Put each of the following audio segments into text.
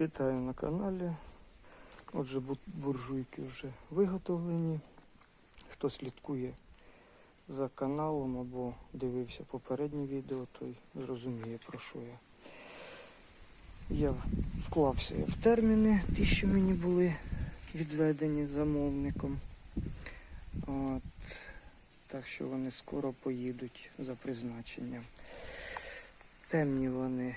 Вітаю на каналі. Отже, буржуйки вже виготовлені. Хто слідкує за каналом або дивився попереднє відео, той зрозуміє про що я. Я вклався в терміни, ті, що мені були відведені замовником. От, так що вони скоро поїдуть за призначенням. Темні вони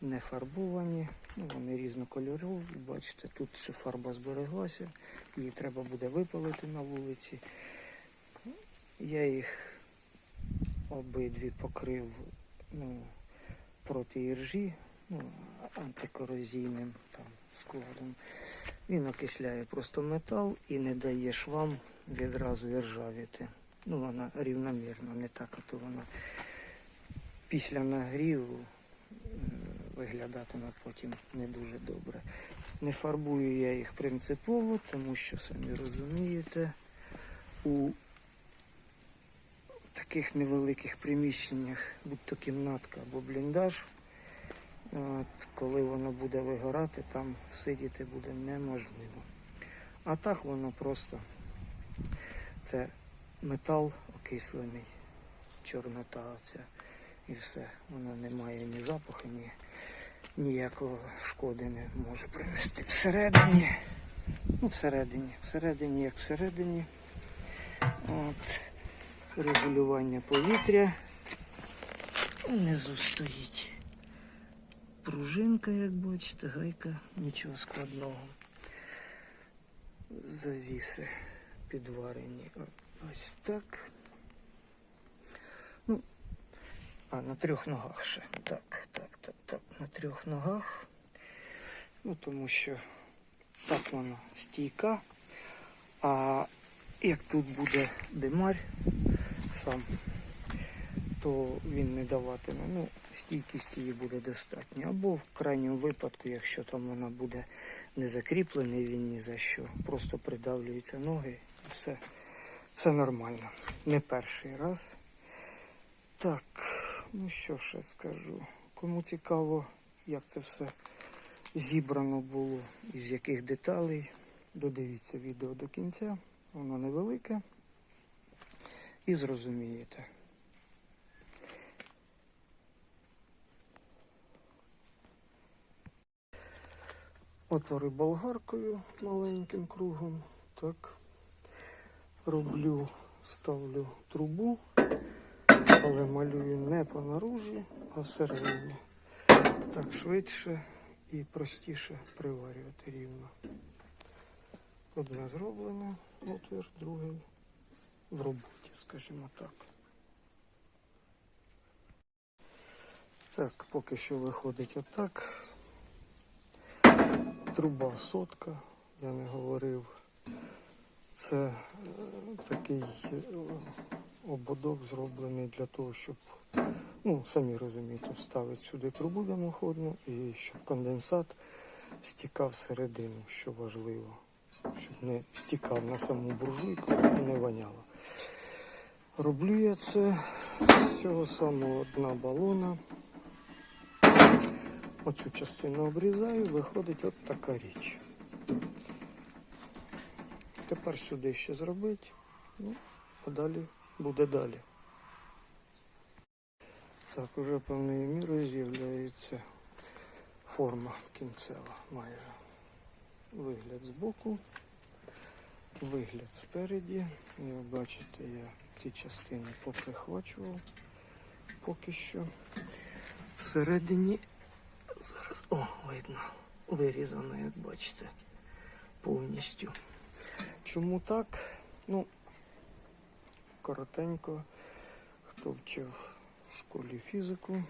не фарбовані, ну, вони різнокольорові. Бачите, тут ще фарба збереглася, її треба буде випалити на вулиці. Я їх обидві покрив ну, проти іржі, ну, антикорозійним там, складом. Він окисляє просто метал і не дає швам відразу іржавіти. Ну, вона рівномірно, не так, а то вона після нагріву виглядатиме потім не дуже добре. Не фарбую я їх принципово, тому що, самі розумієте, у таких невеликих приміщеннях, будь-то кімнатка або бліндаж, от, коли воно буде вигорати, там всидіти буде неможливо. А так воно просто це метал окислений, чорнота оця і все. Воно не має ні запаху, ні ніякого шкоди не може принести. Всередині, ну всередині, всередині, як всередині. От, регулювання повітря. Внизу стоїть пружинка, як бачите, гайка, нічого складного. Завіси підварені ось так. Ну, а, на трьох ногах ще. Так, так, так, так, на трьох ногах. Ну, тому що так воно стійка. А як тут буде димарь сам, то він не даватиме. Ну, стійкість її буде достатньо. Або в крайньому випадку, якщо там вона буде не закріплений він ні за що, просто придавлюються ноги і все. Це нормально. Не перший раз. Так, ну що ще скажу. Кому цікаво, як це все зібрано було, із яких деталей, додивіться відео до кінця. Воно невелике. І зрозумієте. Отвори болгаркою маленьким кругом. Так. Роблю, ставлю трубу, але малюю не по наружі, а всередині. Так швидше і простіше приварювати рівно. Одне зроблено, отвір, другий в роботі, скажімо так. Так, поки що виходить отак. Труба сотка, я не говорив. Це е, такий е, ободок зроблений для того, щоб, ну, самі розумієте, вставити сюди трубу димоходну і щоб конденсат стікав всередину, що важливо, щоб не стікав на саму буржуйку і не воняло. Роблю я це з цього самого дна балона. Оцю частину обрізаю, виходить от така річ. Тепер сюди ще зробити, ну, а далі буде далі. Так, уже певною мірою з'являється форма кінцева майже. Вигляд збоку, вигляд спереді. Як бачите, я ці частини поприхвачував поки що. Всередині зараз, о, видно, вирізано, як бачите, повністю. Чому так? Ну, коротенько, хто вчив в школі фізику,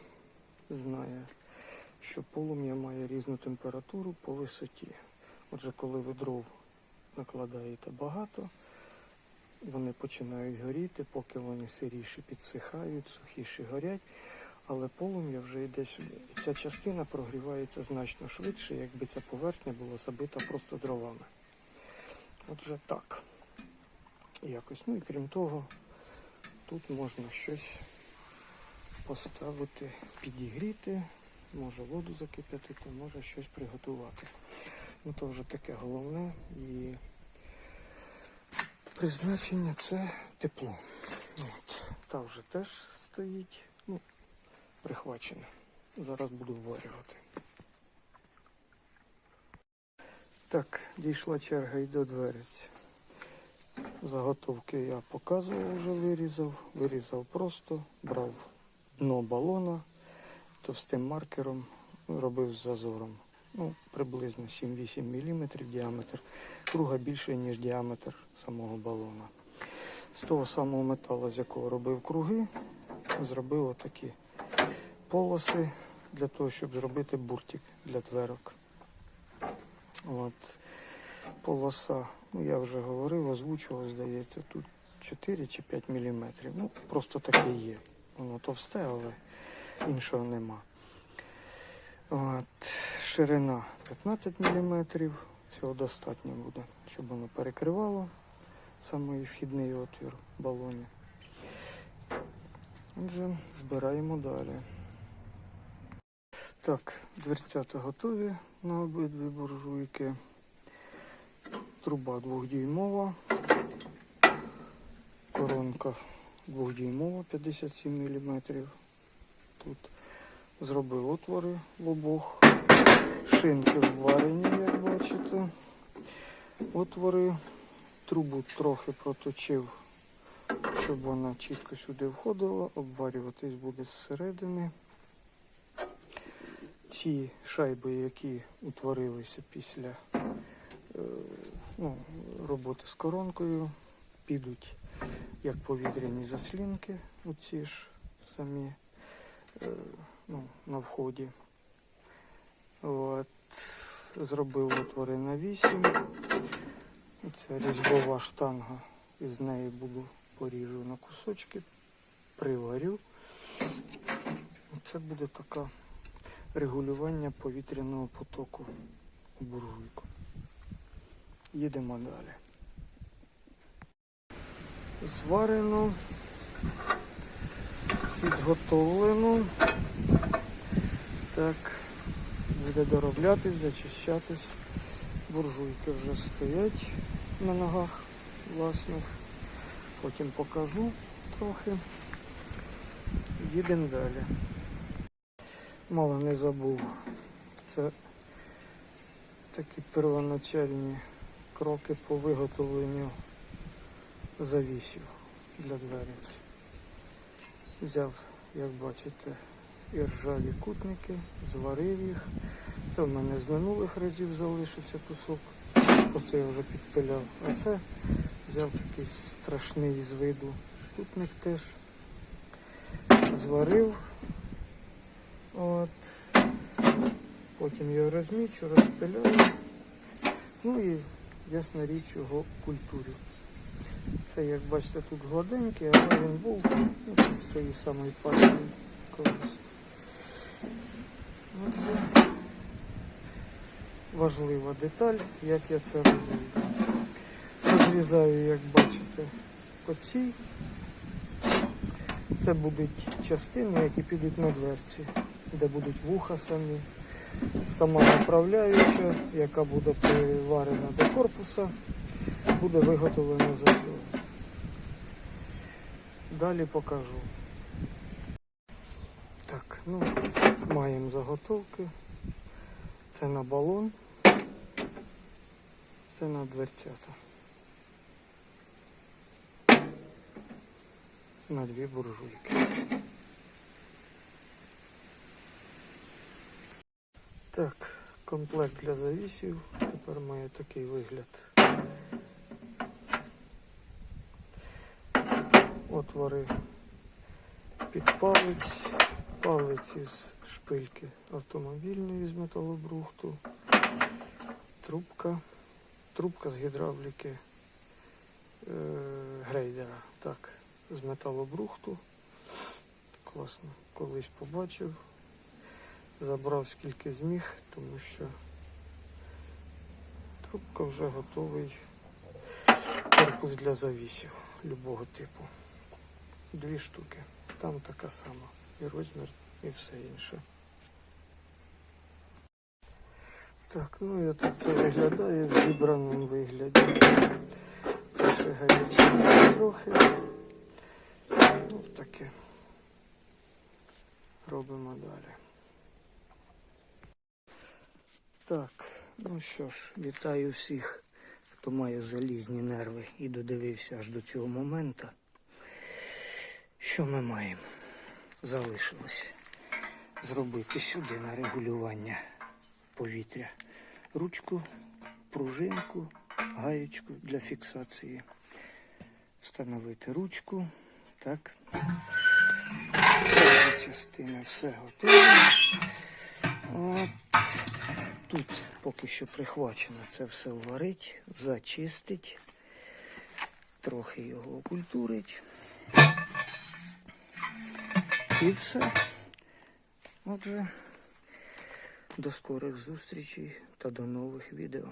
знає, що полум'я має різну температуру по висоті. Отже, коли ви дров накладаєте багато, вони починають горіти, поки вони сиріші підсихають, сухіші горять, але полум'я вже йде сюди. І ця частина прогрівається значно швидше, якби ця поверхня була забита просто дровами. Отже, так. Якось. Ну і крім того, тут можна щось поставити, підігріти, може воду закип'ятити, може щось приготувати. Ну то вже таке головне і призначення це тепло. От. Та вже теж стоїть, ну, прихвачена. Зараз буду вварювати. Так, дійшла черга і до дверець. Заготовки я показував, вже вирізав. Вирізав просто, брав дно балона товстим маркером, робив з зазором. Ну, приблизно 7-8 мм діаметр. Круга більше, ніж діаметр самого балона. З того самого металу, з якого робив круги, зробив отакі полоси для того, щоб зробити буртик для дверок. От. Полоса, ну я вже говорив, озвучував, здається, тут 4 чи 5 мм. Ну, просто таке є. Воно товсте, але іншого нема. От. Ширина 15 мм. Цього достатньо буде, щоб воно перекривало самий вхідний отвір балоні. Отже, збираємо далі. Так, дверцята готові на обидві буржуйки. Труба двохдюймова. Коронка двохдюймова 57 мм. Тут зробив отвори в обох. Шинки вварені, як бачите. Отвори. Трубу трохи проточив, щоб вона чітко сюди входила. Обварюватись буде зсередини. Ці шайби, які утворилися після е, ну, роботи з коронкою, підуть як повітряні заслінки, оці ж самі е, ну, на вході. От, зробив отвори на 8. Це різьбова штанга. Із неї буду поріжу на кусочки, приварю. Це буде таке регулювання повітряного потоку у буржуйку. Їдемо далі. Зварено, підготовлено. Так, буде дороблятись, зачищатись. Буржуйки вже стоять на ногах власних. Потім покажу трохи. Їдемо далі. Мало не забув. Це такі первоначальні кроки по виготовленню завісів для дверець. Взяв, як бачите, і ржаві кутники, зварив їх. Це в мене з минулих разів залишився кусок. Просто я вже підпиляв. А це взяв такий страшний з виду кутник теж. Зварив. От. Потім його розмічу, розпиляю. Ну і ясна річ його культурю. Це, як бачите, тут гладенький, але він був ну, з тієї самої партії колись. Отже, важлива деталь, як я це роблю. Розрізаю, як бачите, по цій. Це будуть частини, які підуть на дверці, де будуть вуха самі. Сама направляюча, яка буде приварена до корпуса, буде виготовлена з зазор. Далі покажу. Так, ну, маємо заготовки. Це на балон, це на дверцята. На дві буржуйки. Так, комплект для завісів. Тепер має такий вигляд. Отвори під палець, палець із шпильки автомобільної з металобрухту, трубка, трубка з гідравліки е, грейдера. Так, з металобрухту. Класно. Колись побачив. Забрав скільки зміг, тому що трубка вже готовий корпус для завісів любого типу. Дві штуки. Там така сама. І розмір, і все інше. Так, ну і так це виглядає в зібраному вигляді. Це ще гаряче трохи. Ну, таке. Робимо далі. Так, ну що ж, вітаю всіх, хто має залізні нерви і додивився аж до цього моменту. Що ми маємо? Залишилось зробити сюди на регулювання повітря ручку, пружинку, гаєчку для фіксації. Встановити ручку. Так. Частина все готово. От. Тут поки що прихвачено це все варить, зачистить, трохи його окультурить. І все. Отже, до скорих зустрічей та до нових відео.